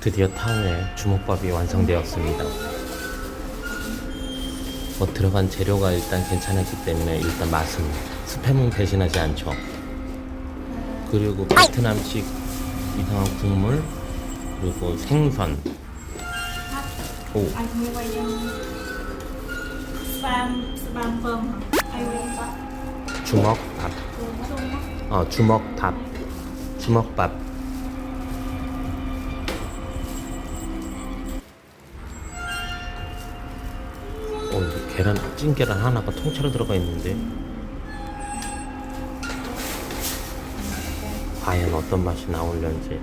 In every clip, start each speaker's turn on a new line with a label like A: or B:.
A: 드디어 타오의 주먹밥이 완성되었습니다. 뭐 들어간 재료가 일단 괜찮았기 때문에 일단 맛은 스팸은 대신하지 않죠. 그리고 베트남식 이상한 국물 그리고 생선. 오 주먹밥. 어 주먹밥. 주먹밥. 계란, 찐 계란 하나가 통째로 들어가 있는데. 과연 어떤 맛이 나올려는지.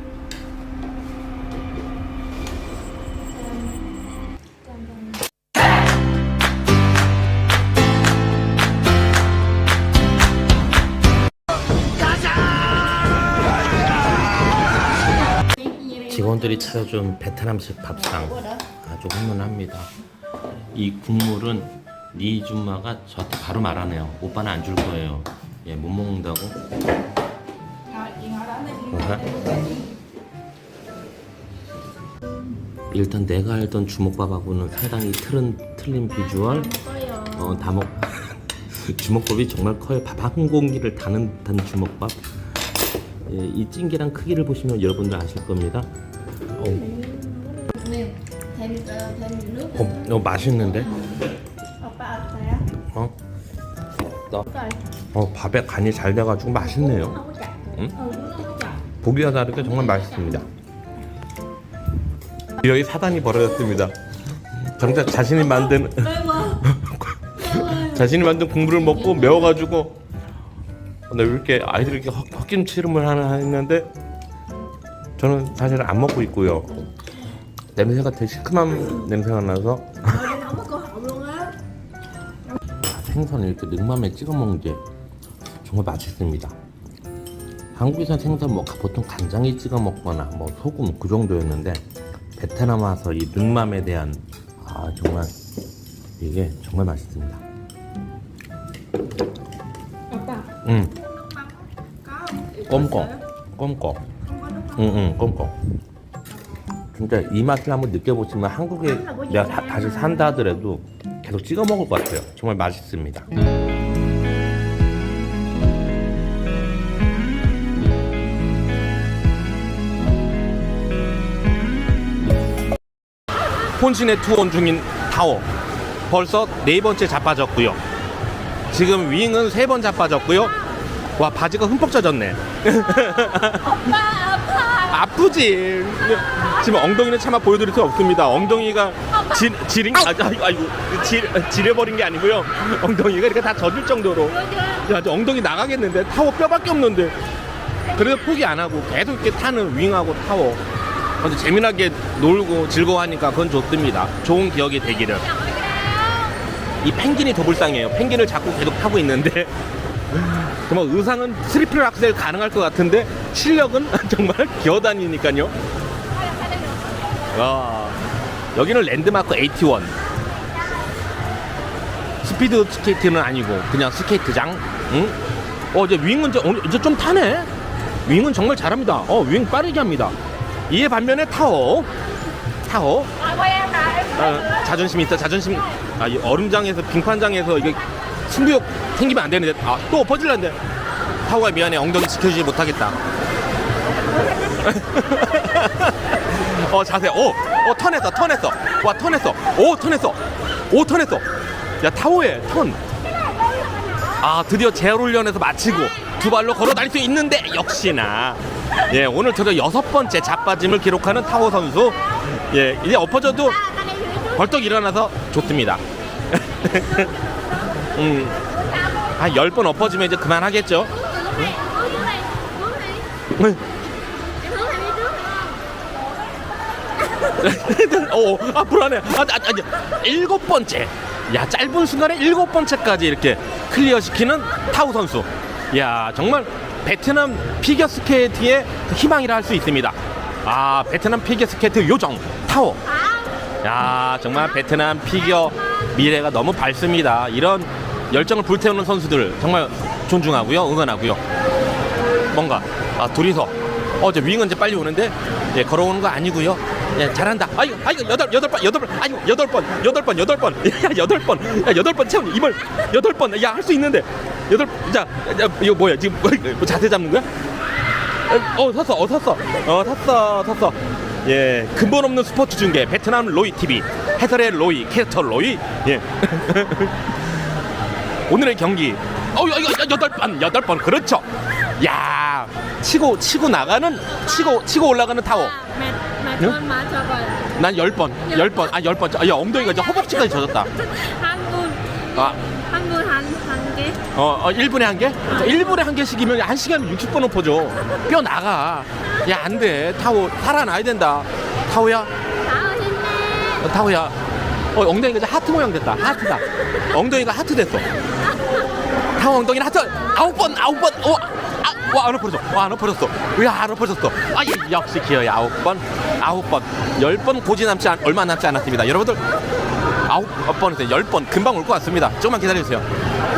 A: 직원들이 차려준 베트남식 밥상 아주 훈훈합니다. 이 국물은 니 줌마가 저한테 바로 말하네요. 오빠는 안 줄 거예요. 예, 못 먹는다고. 일단 내가 알던 주먹밥하고는 상당히 틀은, 틀린 비주얼. 어, 다 먹. 주먹밥이 정말 커요. 밥 한 공기를 다는 단 주먹밥. 예, 이 찐계란 크기를 보시면 여러분들 아실 겁니다. 어,
B: nước
A: 어, 어, 맛있는데?
C: 어때요?
A: 어? 어, 밥에 간이 잘 돼가지고 맛있네요. 응? 보기와 다르게 정말 맛있습니다. 여기 사단이 벌어졌습니다. 정작 자신이 만든 자신이 만든 국물을 먹고 매워가지고 나 이렇게 아이들이 이렇게 헛- 헛김 치름을 하나 했는데 저는 사실 안 먹고 있고요. 냄새가 되게 시큼한 냄새가 나서 생선을 이렇게 능맘에 찍어 먹는 게 정말 맛있습니다. 한국에서 생선 뭐 보통 간장에 찍어 먹거나 뭐 소금 그 정도였는데 베트남 와서 이 능맘에 대한 아 정말 이게 정말 맛있습니다.
C: Opa
A: 응,
C: có
A: 껌껌, 껌껌, 응, 응, 껌껌. 진짜 이 맛을 한번 느껴보시면 한국에 내가 다, 다시 산다 하더라도 계속 찍어 먹을 것 같아요. 정말 맛있습니다. 폰신의 투혼 중인 타워 벌써 네 번째 자빠졌고요. 지금 윙은 세 번 자빠졌고요. 와 바지가 흠뻑 젖었네. 아프지. 지금 엉덩이는 차마 보여드릴 수 없습니다. 엉덩이가 지, 지린 아, 아이고, 지, 지려버린 게 아니고요. 엉덩이가 이렇게 다 젖을 정도로. 야, 저 엉덩이 나가겠는데 타워 뼈밖에 없는데. 그래도 포기 안 하고 계속 이렇게 타는 윙하고 타워. 근데 재미나게 놀고 즐거워하니까 그건 좋습니다. 좋은 기억이 되기를. 이 펭귄이 더 불쌍해요. 펭귄을 자꾸 계속 타고 있는데 정말 의상은 트리플 악셀 가능할 것 같은데 실력은 정말 기어다니니까요. 와 여기는 랜드마크 81. 스피드 스케이트는 아니고 그냥 스케이트장. 응? 어 이제 윙은 이제, 어, 이제 좀 타네. 윙은 정말 잘합니다. 어윙 빠르게 합니다. 이에 반면에 타워. 타워. 아, 자존심 있어 자존심 아, 이 얼음장에서 빙판장에서 이게 승부욕 생기면 안 되는데 아 또 엎어질란데 타오가 미안해 엉덩이 지켜주지 못하겠다 어 자세. 오 어 턴했어 턴했어. 와 턴했어. 오 턴했어. 오 턴했어. 야 타오의 턴아 드디어 재활 훈련에서 마치고 두 발로 걸어 다닐 수 있는데 역시나. 예 오늘 드디어 여섯 번째 자빠짐을 기록하는 타오 선수. 예 이제 엎어져도 벌떡 일어나서 좋습니다. 음, 한 열 번 엎어지면 이제 그만하겠죠. 응. 어, 아 불안해. 아, 아, 아, 일곱 번째. 야 짧은 순간에 일곱 번째까지 이렇게 클리어 시키는 타우 선수. 야 정말 베트남 피겨 스케이트의 희망이라 할 수 있습니다. 아 베트남 피겨 스케이트 요정 타워. 야 정말 베트남 피겨 미래가 너무 밝습니다. 이런 열정을 불태우는 선수들 정말 존중하고요, 응원하고요. 뭔가 아 둘이서 어제 윙은 이제 빨리 오는데 예, 걸어오는 거 아니고요. 예, 잘한다. 아이고, 아이고, 여덟, 여덟 번, 여덟 번, 아이고, 여덟 번, 여덟 번, 여덟 번, 야, 여덟 번, 야, 여덟 번 채운 이걸 여덟 번, 야, 할 수 있는데, 여덟, 자, 야, 이거 뭐야, 지금 뭐, 뭐 자세 잡는 거야? 어, 어, 섰어, 어, 섰어, 어, 탔어, 탔어. 예, 근본 없는 스포츠 중계 베트남 로이 TV 해설의 로이 캐스터 로이. 예. 오늘의 경기. 어, 여덟 번, 여덟 번, 그렇죠. 야, 치고 치고 나가는 치고 치고 올라가는 타워.
B: Cho coi
A: 난열 번, 열 번, 아열 번. 아, 야 엉덩이가 이제 허벅지까지 젖었다.
B: 한분
A: 아,
B: 한분 한한 개
A: 어, 어 1분에 한 개? 자, 1분에 한 개씩이면 한 시간이면 60번 엎어져. 뼈 나가. 야, 안 돼. 타오, 살아나야 된다. 타오야,
B: Thảo 힘내
A: 어, 타오야. 어, 엉덩이가 이제 하트 모양 됐다. 하트다. 엉덩이가 하트 됐어. 타오 엉덩이는 하트. 아홉 번, 아홉 번. 어, 아, 와, 안 엎어졌어. 와, 안 엎어졌어. 왜 안 엎어졌어? 아, 이- 역시 기어야. 아홉 번, 아홉 번. 열 번 고지 남지 않, 얼마 남지 않았습니다. 여러분들. 아홉 번에서 열번 금방 올 것 같습니다. 조금만 기다려주세요.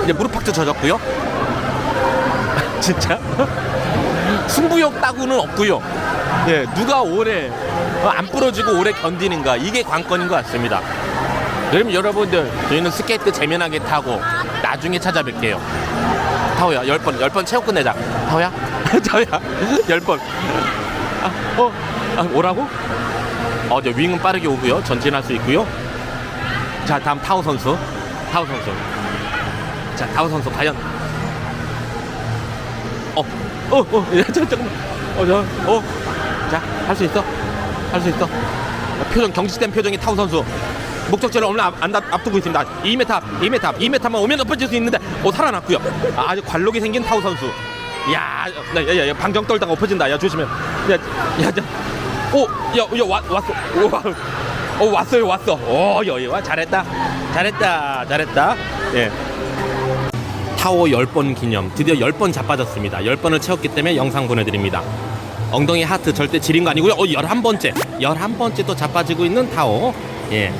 A: 이제 무릎 팍도 젖었고요. 진짜? 승부욕 따구는 없고요. 예, 누가 오래 어, 안 부러지고 오래 견디는가 이게 관건인 것 같습니다. 그럼 여러분들 저희는 스케이트 재미나게 타고 나중에 찾아뵐게요. 타오야 열 번 열 번 채워 끝내자. 타오야, 타오야 열 번. 아, 어, 아, 오라고? 어, 저 윙은 빠르게 오고요. 전진할 수 있고요. 자, 다음 타오 선수. 타오 선수. 자, 타오 선수 과연 어, 어, 어, 야, 잠, 잠깐만. 어, 자, 어, 자, 할 수 있어? 할 수 있어? 표정, 경직된 표정이 타우 선수. 목적지를 얼마 앞, 안 앞- 앞두고 있습니다. 2m 앞, 2m 앞, 2m만 오면 엎어질 수 있는데, 어, 살아났고요. 아, 아주 관록이 생긴 타우 선수. 야, 야, 야, 야, 방정 떨다가 엎어진다. 야, 조심해. 야, 야, 자, 오, 야, 야, 왔, 왔어. 오, 와, 어, 왔어요, 왔어. 오, 야, 야, 잘했다. 잘했다. 잘했다. 예. 타워 10번 기념 드디어 10번 자빠졌습니다 10번을 채웠기 때문에 영상 보내드립니다 엉덩이 하트 절대 지린 거 아니고요 어 11번째 11번째 또 자빠지고 있는 타워 예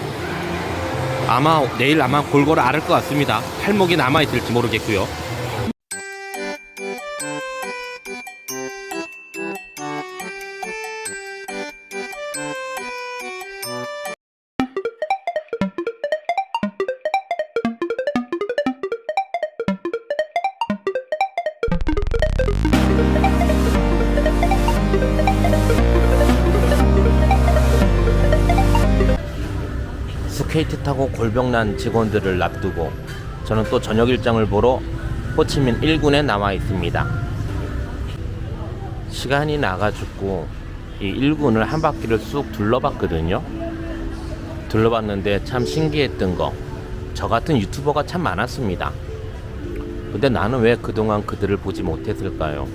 A: 아마 내일 아마 골고루 앓을 것 같습니다 팔목이 남아있을지 모르겠고요 타고 골병난 직원들을 놔두고 저는 또 저녁 일정을 보러 호치민 1군에 나와 있습니다. 시간이 나가지고 이 1군을 한 바퀴를 쑥 둘러봤거든요. 둘러봤는데 참 신기했던 거. 저 같은 유튜버가 참 많았습니다. 근데 나는 왜 그동안 그들을 보지 못했을까요?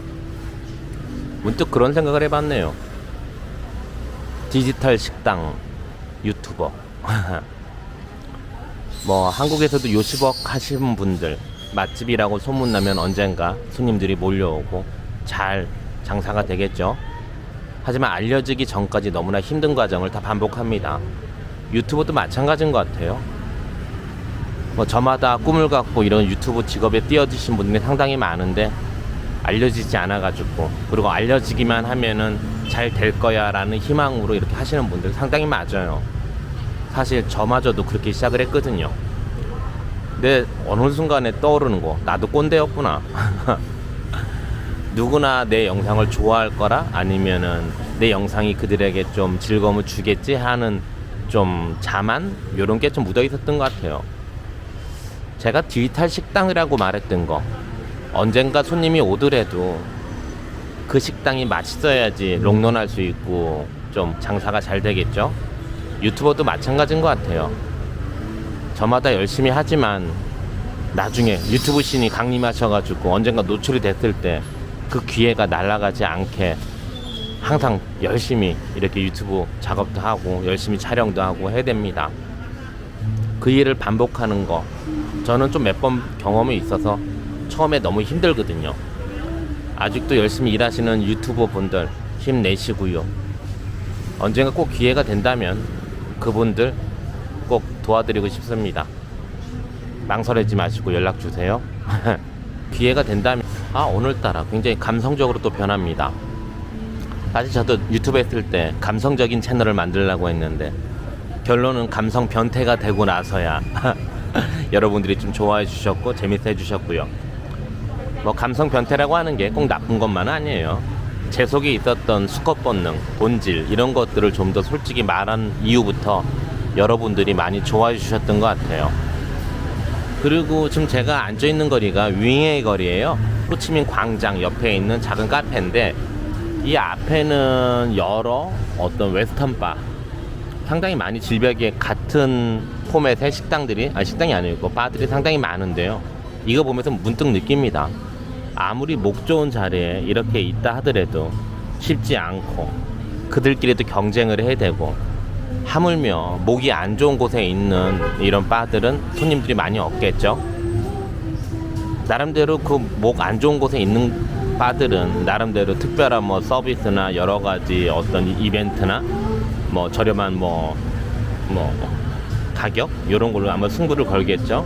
A: 문득 그런 생각을 해봤네요. 디지털 식당 유튜버. 뭐 한국에서도 요시벅 하시는 분들 맛집이라고 소문나면 언젠가 손님들이 몰려오고 잘 장사가 되겠죠. 하지만 알려지기 전까지 너무나 힘든 과정을 다 반복합니다. 유튜버도 마찬가지인 것 같아요. 뭐 저마다 꿈을 갖고 이런 유튜브 직업에 뛰어드신 분들이 상당히 많은데 알려지지 않아가지고 그리고 알려지기만 하면은 잘 될 거야라는 희망으로 이렇게 하시는 분들 상당히 맞아요. 사실 저마저도 그렇게 시작을 했거든요. 근데 어느 순간에 떠오르는 거 나도 꼰대였구나. 누구나 내 영상을 좋아할 거라 아니면은 내 영상이 그들에게 좀 즐거움을 주겠지 하는 좀 자만 이런 게 좀 묻어 있었던 것 같아요. 제가 디지털 식당이라고 말했던 거 언젠가 손님이 오더라도 그 식당이 맛있어야지 롱런할 수 있고 좀 장사가 잘 되겠죠. 유튜버도 마찬가지인 것 같아요. 저마다 열심히 하지만 나중에 유튜브 신이 강림하셔가지고 언젠가 노출이 됐을 때 그 기회가 날아가지 않게 항상 열심히 이렇게 유튜브 작업도 하고 열심히 촬영도 하고 해야 됩니다. 그 일을 반복하는 거 저는 좀 몇 번 경험이 있어서 처음에 너무 힘들거든요. 아직도 열심히 일하시는 유튜버 분들 힘내시고요. 언젠가 꼭 기회가 된다면 그분들 꼭 도와드리고 싶습니다. 망설이지 마시고 연락 주세요. 기회가 된다면 아 오늘따라 굉장히 감성적으로 또 변합니다. 사실 저도 유튜브 했을 때 감성적인 채널을 만들려고 했는데 결론은 감성 변태가 되고 나서야 여러분들이 좀 좋아해 주셨고 재밌어 해 주셨고요. 뭐 감성 변태라고 하는 게 꼭 나쁜 것만은 아니에요. 제 속에 있었던 수컷 본능, 본질 이런 것들을 좀 더 솔직히 말한 이후부터 여러분들이 많이 좋아해 주셨던 것 같아요. 그리고 지금 제가 앉아 있는 거리가 윙웨이 거리예요. 호치민 광장 옆에 있는 작은 카페인데 이 앞에는 여러 어떤 웨스턴 바 상당히 많이 질벽에 같은 포맷의 식당들이 아 식당이 아니고 바들이 상당히 많은데요. 이거 보면서 문득 느낍니다. 아무리 목 좋은 자리에 이렇게 있다 하더라도 쉽지 않고 그들끼리도 경쟁을 해야 되고 하물며 목이 안 좋은 곳에 있는 이런 바들은 손님들이 많이 없겠죠. 나름대로 그 목 안 좋은 곳에 있는 바들은 나름대로 특별한 뭐 서비스나 여러 가지 어떤 이벤트나 뭐 저렴한 뭐뭐 가격 이런 걸로 아마 승부를 걸겠죠.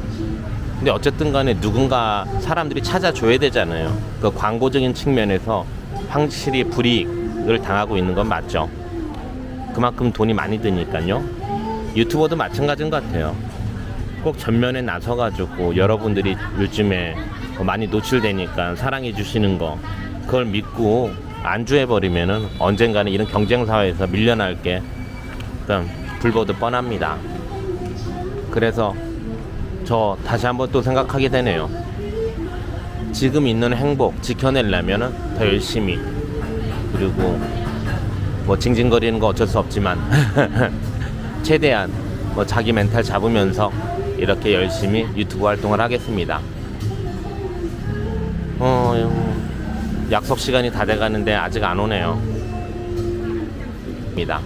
A: 근데 어쨌든 간에 누군가 사람들이 찾아줘야 되잖아요. 그 광고적인 측면에서 확실히 불이익을 당하고 있는 건 맞죠. 그만큼 돈이 많이 드니까요. 유튜버도 마찬가지인 것 같아요. 꼭 전면에 나서가지고 여러분들이 요즘에 뭐 많이 노출되니까 사랑해 주시는 거 그걸 믿고 안주해 버리면은 언젠가는 이런 경쟁 사회에서 밀려날 게 불보듯 뻔합니다. 그래서 저 다시 한번 또 생각하게 되네요. 지금 있는 행복 지켜내려면은 더 열심히 그리고 뭐 징징거리는 거 어쩔 수 없지만 최대한 뭐 자기 멘탈 잡으면서 이렇게 열심히 유튜브 활동을 하겠습니다. 어, 약속 시간이 다 돼가는데 아직 안 오네요. 입니다.